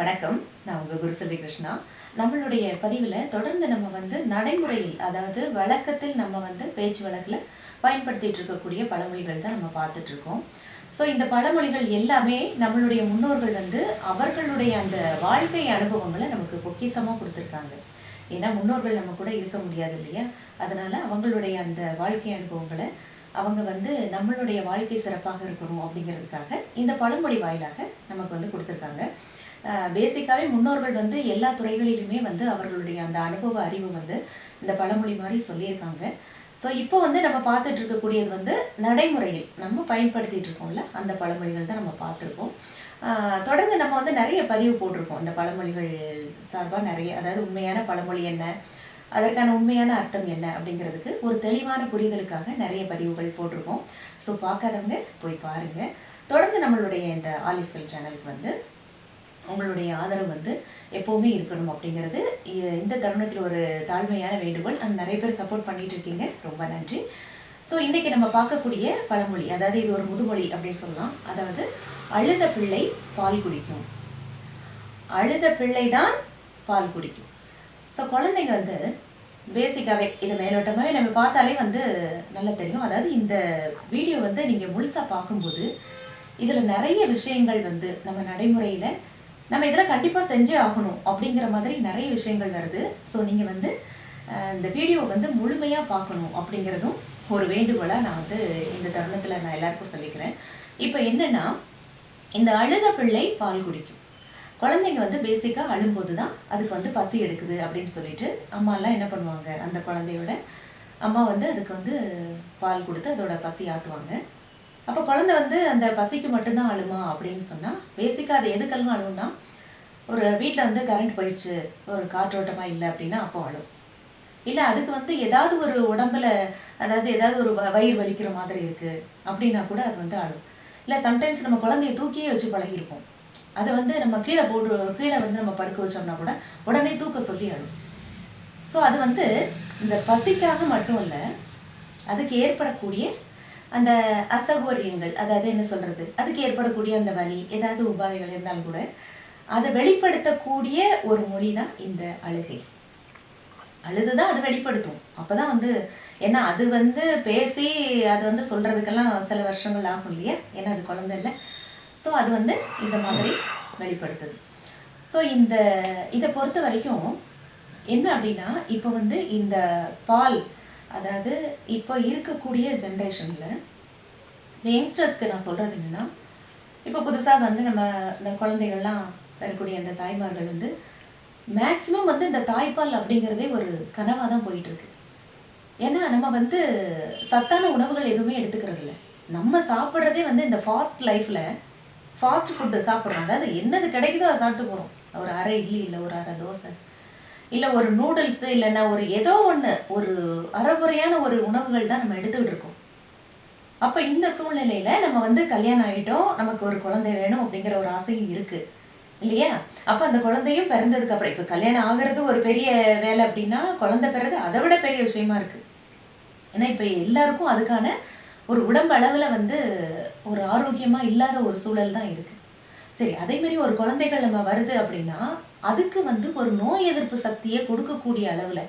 வணக்கம். நான் உங்கள் குருசெல்வி கிருஷ்ணா நம்மளுடைய பதிவில் தொடர்ந்து நம்ம வந்து நடைமுறையில் அதாவது வழக்கத்தில் நம்ம வந்து பேச்சு வழக்கில் பயன்படுத்திகிட்டு இருக்கக்கூடிய பழமொழிகள் தான் நம்ம பார்த்துட்ருக்கோம் ஸோ இந்த பழமொழிகள் எல்லாமே நம்மளுடைய முன்னோர்கள் வந்து அவர்களுடைய அந்த வாழ்க்கை அனுபவங்களை நமக்கு பொக்கிஷமாக கொடுத்துருக்காங்க. ஏன்னா முன்னோர்கள் நம்ம கூட இருக்க முடியாது இல்லையா? அதனால் அவங்களுடைய அந்த வாழ்க்கை அனுபவங்களை அவங்க வந்து நம்மளுடைய வாழ்க்கை சிறப்பாக இருக்கணும் அப்படிங்கிறதுக்காக இந்த பழமொழி வாயிலாக நமக்கு வந்து கொடுத்துருக்காங்க. பேசிக்காகவே முன்னோர்கள் வந்து எல்லா துறைகளிலுமே வந்து அவர்களுடைய அந்த அனுபவ அறிவு வந்து இந்த பழமொழி மாதிரி சொல்லியிருக்காங்க. ஸோ இப்போ வந்து நம்ம பார்த்துட்டு இருக்கக்கூடியது வந்து நடைமுறையில் நம்ம பயன்படுத்திகிட்டு இருக்கோம்ல அந்த பழமொழிகள் தான் நம்ம பார்த்துருக்கோம். தொடர்ந்து நம்ம வந்து நிறைய பதிவு போட்டிருக்கோம். இந்த பழமொழிகள் சார்பாக நிறைய அதாவது உண்மையான பழமொழி என்ன அதற்கான உண்மையான அர்த்தம் என்ன அப்படிங்கிறதுக்கு ஒரு தெளிவான புரிதலுக்காக நிறைய பதிவுகள் போட்டிருக்கோம். ஸோ பார்க்காதவங்க போய் பாருங்கள் தொடர்ந்து நம்மளுடைய இந்த ஆலிஸ்வெல் சேனலுக்கு வந்து உங்களுடைய ஆதரவு வந்து எப்போவுமே இருக்கணும் அப்படிங்கிறது. இந்த தருணத்தில் ஒரு தாழ்மையான வேண்டுகோள். அந்த நிறைய பேர் சப்போர்ட் பண்ணிட்டு இருக்கீங்க. ரொம்ப நன்றி. ஸோ இன்றைக்கி நம்ம பார்க்கக்கூடிய பழமொழி அதாவது இது ஒரு முதுமொழி அப்படின்னு சொல்லலாம். அதாவது அழுத பிள்ளை பால் குடிக்கும். அழுத பிள்ளை தான் பால் குடிக்கும். ஸோ குழந்தைங்க வந்து பேசிக்காகவே இது மேலோட்டமாகவே நம்ம பார்த்தாலே வந்து நல்லா தெரியும். அதாவது இந்த வீடியோ வந்து நீங்கள் முழுசாக பார்க்கும்போது இதில் நிறைய விஷயங்கள் வந்து நம்ம நடைமுறையில் நம்ம இதில் கண்டிப்பாக செஞ்சே ஆகணும் அப்படிங்கிற மாதிரி நிறைய விஷயங்கள் வருது. ஸோ நீங்கள் வந்து இந்த வீடியோ வந்து முழுமையாக பார்க்கணும் அப்படிங்கிறதும் ஒரு வேண்டுகோளாக நான் வந்து இந்த தருணத்தில் நான் எல்லாருக்கும் சொல்லிக்கிறேன். இப்போ என்னென்னா இந்த அழுத பிள்ளை பால் குடிக்கும். குழந்தைங்க வந்து பேசிக்காக அழும்போது தான் அதுக்கு வந்து பசி எடுக்குது அப்படின்னு சொல்லிட்டு அம்மாலாம் என்ன பண்ணுவாங்க? அந்த குழந்தையோட அம்மா வந்து அதுக்கு வந்து பால் கொடுத்து அதோட பசி ஆற்றுவாங்க அப்போ குழந்தை வந்து அந்த பசிக்கு மட்டும்தான் அழுமா அப்படின்னு சொன்னால் பேசிக்காக அது எதுக்கெல்லாம் அழும்னா ஒரு வீட்டில் வந்து கரண்ட் போயிடுச்சு ஒரு காற்றோட்டமாக இல்லை அப்படின்னா அப்போ அழும். இல்லை அதுக்கு வந்து ஏதாவது ஒரு உடம்புல அதாவது ஏதாவது ஒரு வ- வயிறு வலிக்கிற மாதிரி இருக்குது அப்படின்னா கூட அது வந்து அழும். இல்லை சம்டைம்ஸ் நம்ம குழந்தைய தூக்கியே வச்சு பழகிருப்போம் அதை வந்து நம்ம கீழே போட்டு கீழே வந்து நம்ம படுக்க வச்சோம்னா கூட உடனே தூக்க சொல்லி அழும். ஸோ அது வந்து இந்த பசிக்காக மட்டும் இல்லை அதுக்கு ஏற்படக்கூடிய அந்த அசௌகரியங்கள் அதாவது என்ன சொல்கிறது அதுக்கு ஏற்படக்கூடிய அந்த வழி ஏதாவது உபாதைகள் இருந்தாலும் கூட அதை வெளிப்படுத்தக்கூடிய ஒரு மொழி தான் இந்த அழுகை. அழுது தான் அது வெளிப்படுத்தும். அப்போ தான் வந்து ஏன்னா அது வந்து பேசி அது வந்து சொல்கிறதுக்கெல்லாம் சில வருஷங்கள் ஆகும் இல்லையா? ஏன்னா அது குழந்தை இல்லை. ஸோ அது வந்து இந்த மாதிரி வெளிப்படுத்துது. ஸோ இந்த இதை பொறுத்த வரைக்கும் என்ன அப்படின்னா இப்போ வந்து இந்த பால் அதாவது இப்போ இருக்கக்கூடிய ஜென்ரேஷனில் இந்த யங்ஸ்டர்ஸ்க்கு நான் சொல்கிறது என்னென்னா இப்போ புதுசாக வந்து நம்ம இந்த குழந்தைகள்லாம் வரக்கூடிய அந்த தாய்மார்கள் வந்து மேக்ஸிமம் வந்து இந்த தாய்ப்பால் அப்படிங்கிறதே ஒரு கனவாக தான் போயிட்டுருக்கு. ஏன்னா நம்ம வந்து சத்தான உணவுகள் எதுவுமே எடுத்துக்கிறது இல்லை. நம்ம சாப்பிட்றதே வந்து இந்த ஃபாஸ்ட் லைஃப்பில் ஃபாஸ்ட் ஃபுட்டு சாப்பிட்றோம். அதாவது என்னது கிடைக்குதோ அதை சாப்பிட்டு போகிறோம் ஒரு அரை இட்லி இல்லை ஒரு அரை தோசை. இல்லை ஒரு நூடுல்ஸு இல்லைன்னா ஒரு ஏதோ ஒன்று ஒரு அறகுறையான ஒரு உணவுகள் தான் நம்ம எடுத்துக்கிட்டு இருக்கோம். அப்போ இந்த சூழ்நிலையில் நம்ம வந்து கல்யாணம் ஆகிட்டோம் நமக்கு ஒரு குழந்தை வேணும் அப்படிங்கிற ஒரு ஆசையும் இருக்குது இல்லையா? அப்போ அந்த குழந்தையும் பிறந்ததுக்கு அப்புறம் இப்போ கல்யாணம் ஆகிறது ஒரு பெரிய வேலை அப்படின்னா குழந்தை பிறகு அதை விட பெரிய விஷயமா இருக்குது ஏன்னா இப்போ எல்லாருக்கும் அதுக்கான ஒரு உடம்பு அளவில் வந்து ஒரு ஆரோக்கியமாக இல்லாத ஒரு சூழல் தான் இருக்குது சரி அதே மாதிரி ஒரு குழந்தைகள் நம்ம வருது அப்படின்னா அதுக்கு வந்து ஒரு நோய் எதிர்ப்பு சக்தியை கொடுக்கக்கூடிய அளவில்.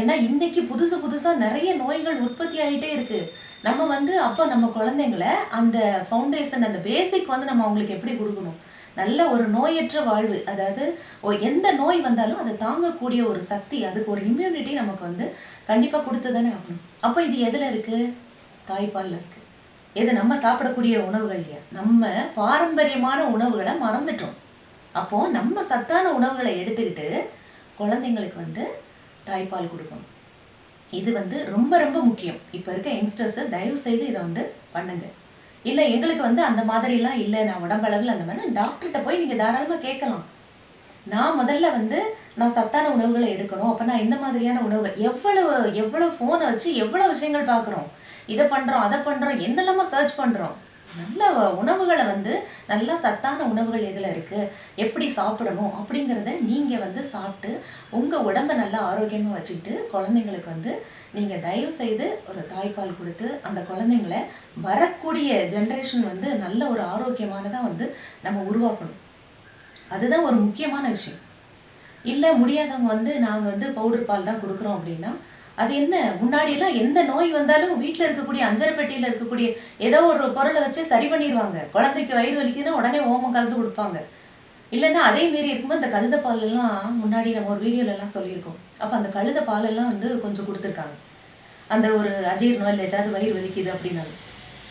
ஏன்னா இன்னைக்கு புதுசு புதுசாக நிறைய நோய்கள் உற்பத்தி ஆகிட்டே இருக்குது நம்ம வந்து அப்போ நம்ம குழந்தைங்கள அந்த ஃபவுண்டேஷன் அந்த பேசிக் வந்து நம்ம அவங்களுக்கு எப்படி கொடுக்கணும்? நல்ல ஒரு நோயற்ற வாழ்வு அதாவது ஓ எந்த நோய் வந்தாலும் அதை தாங்கக்கூடிய ஒரு சக்தி அதுக்கு ஒரு இம்யூனிட்டி நமக்கு வந்து கண்டிப்பாக கொடுத்து தானே ஆகணும். அப்போ இது எதில் இருக்குது தாய்ப்பாலில் இருக்குது எது நம்ம சாப்பிடக்கூடிய உணவுகள் இல்லையா? நம்ம பாரம்பரியமான உணவுகளை மறந்துட்டோம். அப்போது நம்ம சத்தான உணவுகளை எடுத்துக்கிட்டு குழந்தைங்களுக்கு வந்து தாய்ப்பால் கொடுக்கணும். இது வந்து ரொம்ப ரொம்ப முக்கியம். இப்போ இருக்க யங்ஸ்டர்ஸை தயவு செய்து இதை வந்து பண்ணுங்க. இல்லை எங்களுக்கு வந்து அந்த மாதிரிலாம் இல்லை. நான் உடம்பளவில் அந்த மாதிரி டாக்டர்கிட்ட போய் நீங்கள் தாராளமாக கேட்கலாம். நான் முதல்ல வந்து நான் சத்தான உணவுகளை எடுக்கணும். அப்போ நான் இந்த மாதிரியான உணவுகள் எவ்வளவு எவ்வளோ ஃபோனை வச்சு எவ்வளோ விஷயங்கள் பார்க்குறோம். இதை பண்ணுறோம் அதை பண்ணுறோம் என்னெல்லாமோ சர்ச் பண்ணுறோம் நல்ல உணவுகளை வந்து நல்லா சத்தான உணவுகள் எதில் இருக்குது எப்படி சாப்பிடணும் அப்படிங்கிறத நீங்கள் வந்து சாப்பிட்டு உங்கள் உடம்பை நல்லா ஆரோக்கியமாக வச்சுக்கிட்டு குழந்தைங்களுக்கு வந்து நீங்கள் தயவு செய்து ஒரு தாய்ப்பால் கொடுத்து அந்த குழந்தைங்கள வரக்கூடிய ஜென்ரேஷன் வந்து நல்ல ஒரு ஆரோக்கியமானதாக வந்து நம்ம உருவாக்கணும். அதுதான் ஒரு முக்கியமான விஷயம். இல்லை முடியாதவங்க வந்து நாங்கள் வந்து பவுடர் பால் தான் கொடுக்குறோம் அப்படின்னா அது என்ன? முன்னாடியெல்லாம் எந்த நோய் வந்தாலும் வீட்டில் இருக்கக்கூடிய அஞ்சரை பெட்டியில் இருக்கக்கூடிய ஏதோ ஒரு பொருளை வச்சு சரி பண்ணிடுவாங்க குழந்தைக்கு வயிறு வலிக்குதுன்னா உடனே ஓமம் கலந்து கொடுப்பாங்க. இல்லைன்னா அதே மாரி இருக்கும்போது அந்த கழுத பாலெல்லாம் முன்னாடி நம்ம ஒரு வீடியோலலாம் சொல்லியிருக்கோம். அப்போ அந்த கழுத பாலெல்லாம் வந்து கொஞ்சம் கொடுத்துருக்காங்க. அந்த ஒரு அஜீர்ணம் இல்லை ஏதாவது வயிறு வலிக்குது அப்படின்னாலும்.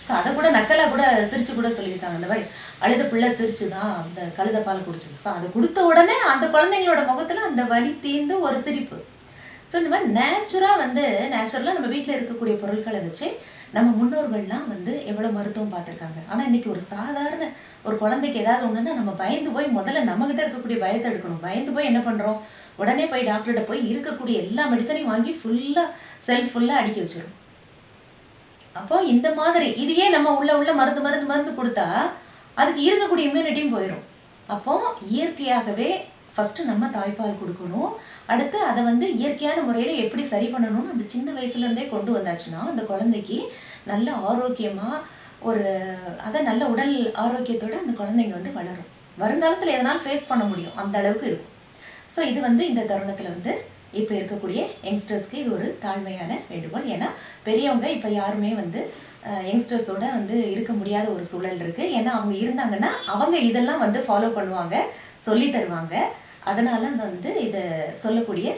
ஸோ அதை கூட நக்கலாக கூட சிரிச்சு கூட சொல்லியிருக்காங்க அந்த மாதிரி அழுத பிள்ளை சிரிச்சு தான் அந்த கழுத பால் குடிச்சு ஸோ அதை கொடுத்த உடனே அந்த குழந்தைங்களோட முகத்தில் அந்த வலி தீர்ந்து ஒரு சிரிப்பு. ஸோ இந்த மாதிரி நேச்சுராக வந்து நேச்சுரலாக நம்ம வீட்டில் இருக்கக்கூடிய பொருட்களை வச்சு நம்ம முன்னோர்கள்லாம் வந்து எவ்வளோ மருத்துவம் பார்த்துருக்காங்க. ஆனால் இன்றைக்கி ஒரு சாதாரண ஒரு குழந்தைக்கு ஏதாவது ஒன்றுன்னா நம்ம பயந்து போய் முதல்ல நம்மகிட்ட இருக்கக்கூடிய பயத்தை எடுக்கணும். பயந்து போய் என்ன பண்ணுறோம் உடனே போய் டாக்டர்கிட்ட போய் இருக்கக்கூடிய எல்லா மெடிசனையும் வாங்கி ஃபுல்லாக செல்ஃப் ஃபுல்லாக அடிக்க வச்சிடும் அப்போ இந்த மாதிரி இதையே நம்ம உள்ள உள்ள மருந்து மருந்து மருந்து கொடுத்தா அதுக்கு இருக்கக்கூடிய இம்யூனிட்டியும் போயிடும் அப்போ இயற்கையாகவே ஃபஸ்ட்டு நம்ம தாய்ப்பால் கொடுக்கணும். அடுத்து அதை வந்து இயற்கையான முறையில் எப்படி சரி பண்ணணும்னு அந்த சின்ன வயசுலேருந்தே கொண்டு வந்தாச்சுன்னா அந்த குழந்தைக்கு நல்ல ஆரோக்கியமாக ஒரு அதை நல்ல உடல் ஆரோக்கியத்தோடு அந்த குழந்தைங்க வந்து வளரும். வருங்காலத்தில் எதனால் ஃபேஸ் பண்ண முடியும்? அந்த அளவுக்கு இருக்கும். ஸோ இது வந்து இந்த தருணத்தில் வந்து இப்போ இருக்கக்கூடிய யங்ஸ்டர்ஸ்க்கு இது ஒரு தாழ்மையான வேண்டுகோள். ஏன்னா பெரியவங்க இப்போ யாருமே வந்து யங்ஸ்டர்ஸோட வந்து இருக்க முடியாத ஒரு சூழல் இருக்குது ஏன்னா அவங்க இருந்தாங்கன்னா அவங்க இதெல்லாம் வந்து ஃபாலோ பண்ணுவாங்க சொல்லி தருவாங்க. அதனால் வந்து இதை சொல்லக்கூடிய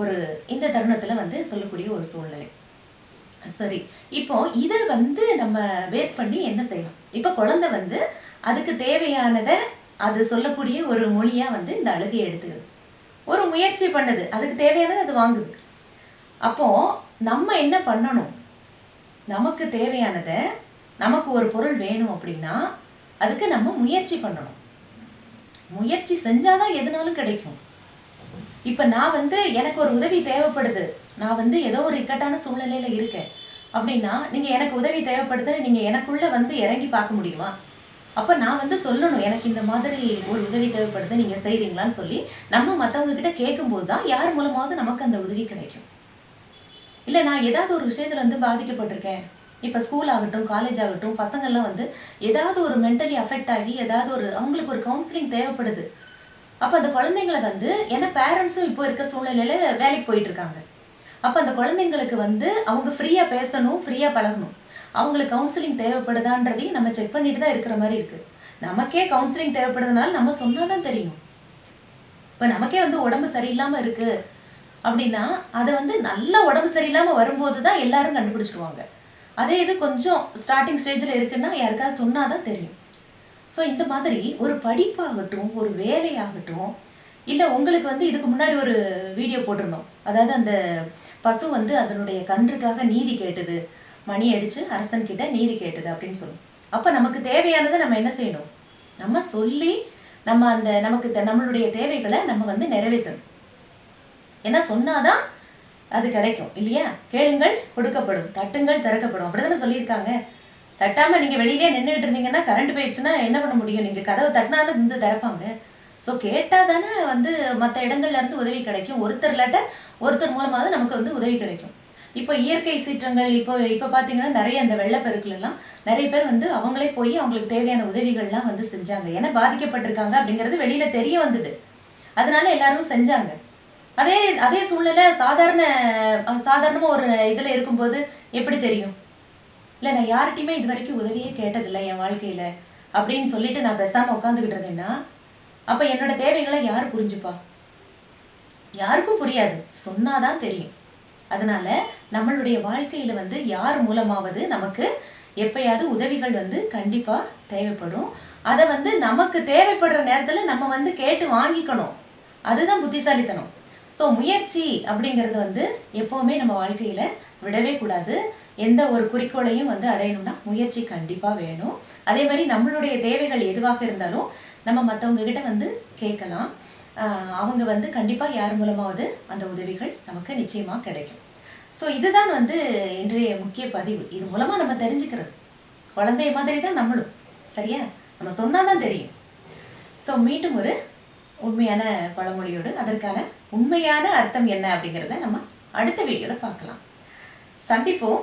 ஒரு இந்த தருணத்தில் வந்து சொல்லக்கூடிய ஒரு சூழ்நிலை. சரி இப்போ இதை வந்து நம்ம பேஸ் பண்ணி என்ன செய்யலாம்? இப்போ குழந்தை வந்து அதுக்கு தேவையானதை அது சொல்லக்கூடிய ஒரு மொழியாக வந்து இந்த அழுகையை எடுத்துக்கணும் ஒரு முயற்சி பண்ணுது. அதுக்கு தேவையானது அது வாங்குது. அப்போது நம்ம என்ன பண்ணணும்? நமக்கு தேவையானதை நமக்கு ஒரு பொருள் வேணும் அப்படின்னா அதுக்கு நம்ம முயற்சி பண்ணணும். முயற்சி செஞ்சாதான் எதுனாலும் கிடைக்கும். இப்போ நான் வந்து எனக்கு ஒரு உதவி தேவைப்படுது. நான் வந்து ஏதோ ஒரு இக்கட்டான சூழ்நிலையில் இருக்கேன். அப்படின்னா நீங்கள் எனக்கு உதவி தேவைப்படுதுன்னு நீங்கள் எனக்குள்ளே வந்து இறங்கி பார்க்க முடியுமா? அப்போ நான் வந்து சொல்லணும் எனக்கு இந்த மாதிரி ஒரு உதவி தேவைப்படுது நீங்கள் செய்கிறீங்களான்னு சொல்லி. நம்ம மற்றவங்க கிட்ட கேட்கும்போது தான் யார் மூலமாவது நமக்கு அந்த உதவி கிடைக்கும். இல்லை நான் ஏதாவது ஒரு விஷயத்தில் வந்து பாதிக்கப்பட்டிருக்கேன். இப்போ ஸ்கூல் ஆகட்டும் காலேஜ் ஆகட்டும் பசங்கள்லாம் வந்து ஏதாவது ஒரு மென்டலி அஃபெக்ட் ஆகி ஏதாவது ஒரு அவங்களுக்கு ஒரு கவுன்சிலிங் தேவைப்படுது. அப்போ அந்த குழந்தைங்கள வந்து ஏன்னா பேரண்ட்ஸும் இப்போ இருக்க சூழ்நிலையில் வேலைக்கு போயிட்டுருக்காங்க அப்போ அந்த குழந்தைங்களுக்கு வந்து அவங்க ஃப்ரீயாக பேசணும் ஃப்ரீயாக பழகணும். அவங்களுக்கு கவுன்சிலிங் தேவைப்படுதான்றதையும் நம்ம செக் பண்ணிட்டு தான் இருக்கிற மாதிரி இருக்குது நமக்கே கவுன்சிலிங் தேவைப்படுறதுனால நம்ம சொன்னால் தான் தெரியும். இப்போ நமக்கே வந்து உடம்பு சரியில்லாமல் இருக்குது அப்படின்னா அதை வந்து நல்ல உடம்பு சரியில்லாமல் வரும்போது தான் எல்லாரும் கண்டுபிடிச்சிருவாங்க. அதே இது கொஞ்சம் ஸ்டார்டிங் ஸ்டேஜில் இருக்குன்னா யாருக்காவது சொன்னால் தான் தெரியும். ஸோ இந்த மாதிரி ஒரு படிப்பாகட்டும் ஒரு வேலையாகட்டும் இல்லை உங்களுக்கு வந்து இதுக்கு முன்னாடி ஒரு வீடியோ போட்டிருந்தோம். அதாவது அந்த பசு வந்து அதனுடைய கன்றுக்காக நீதி கேட்டது. மணி அடித்து அரசன் கிட்ட நீதி கேட்டது அப்படின்னு சொல்லும் அப்போ நமக்கு தேவையானதை நம்ம என்ன செய்யணும்? நம்ம சொல்லி நம்ம அந்த நமக்கு நம்மளுடைய தேவைகளை நம்ம வந்து நிறைவேற்றணும். ஏன்னா சொன்னாதான் அது கிடைக்கும் இல்லையா? கேளுங்கள் கொடுக்கப்படும். தட்டுங்கள் திறக்கப்படும். அப்படிதானே சொல்லியிருக்காங்க. தட்டாமல் நீங்கள் வெளியிலே நின்றுட்டு இருந்தீங்கன்னா கரண்ட் போயிடுச்சுன்னா என்ன பண்ண முடியும்? நீங்கள் கதவை தட்டினாலும் இருந்து திறப்பாங்க. ஸோ கேட்டால் தானே வந்து மற்ற இடங்கள்லேருந்து உதவி கிடைக்கும். ஒருத்தர் இல்லாட்ட ஒருத்தர் மூலமாவது நமக்கு வந்து உதவி கிடைக்கும். இப்போ இயற்கை சீற்றங்கள் இப்போ இப்போ பார்த்தீங்கன்னா நிறைய அந்த வெள்ளப்பெருக்கள்லாம் நிறைய பேர் வந்து அவங்களே போய் அவங்களுக்கு தேவையான உதவிகள்லாம் வந்து செஞ்சாங்க. ஏன்னா பாதிக்கப்பட்டிருக்காங்க அப்படிங்கிறது வெளியில் தெரிய வந்தது. அதனால எல்லாரும் செஞ்சாங்க. அதே அதே சூழ்நிலை சாதாரண சாதாரணமாக ஒரு இதில் இருக்கும்போது எப்படி தெரியும்? இல்லை நான் யார்கிட்டையுமே இது வரைக்கும் உதவியே கேட்டதில்லை என் வாழ்க்கையில். அப்படின்னு சொல்லிட்டு நான் பெசாமல் உட்காந்துக்கிட்டு இருந்தேன்னா அப்போ என்னோட தேவைகளை யார் புரிஞ்சுப்பா? யாருக்கும் புரியாது. சொன்னாதான் தெரியும். அதனால நம்மளுடைய வாழ்க்கையில வந்து யார் மூலமாவது நமக்கு எப்பயாவது உதவிகள் வந்து கண்டிப்பாக தேவைப்படும். அதை வந்து நமக்கு தேவைப்படுற நேரத்தில் நம்ம வந்து கேட்டு வாங்கிக்கணும். அதுதான் புத்திசாலித்தனம். ஸோ முயற்சி அப்படிங்கிறது வந்து எப்போவுமே நம்ம வாழ்க்கையில் விடவே கூடாது. எந்த ஒரு குறிக்கோளையும் வந்து அடையணும்னா முயற்சி கண்டிப்பாக வேணும். அதே மாதிரி நம்மளுடைய தேவைகள் எதுவாக இருந்தாலும் நம்ம மற்றவங்க கிட்ட வந்து கேட்கலாம். அவங்க வந்து கண்டிப்பாக யார் மூலமாவது அந்த உதவிகள் நமக்கு நிச்சயமாக கிடைக்கும். ஸோ இதுதான் வந்து இன்றைய முக்கிய பதிவு. இது மூலமாக நம்ம தெரிஞ்சுக்கிறது. குழந்தைய மாதிரி தான் நம்மளும். சரியா? நம்ம சொன்னாதான் தெரியும். ஸோ மீண்டும் ஒரு உண்மையான பழமொழியோடு அதற்கான உண்மையான அர்த்தம் என்ன அப்படிங்கிறத நம்ம அடுத்த வீடியோவில் பார்க்கலாம். சந்திப்போம்.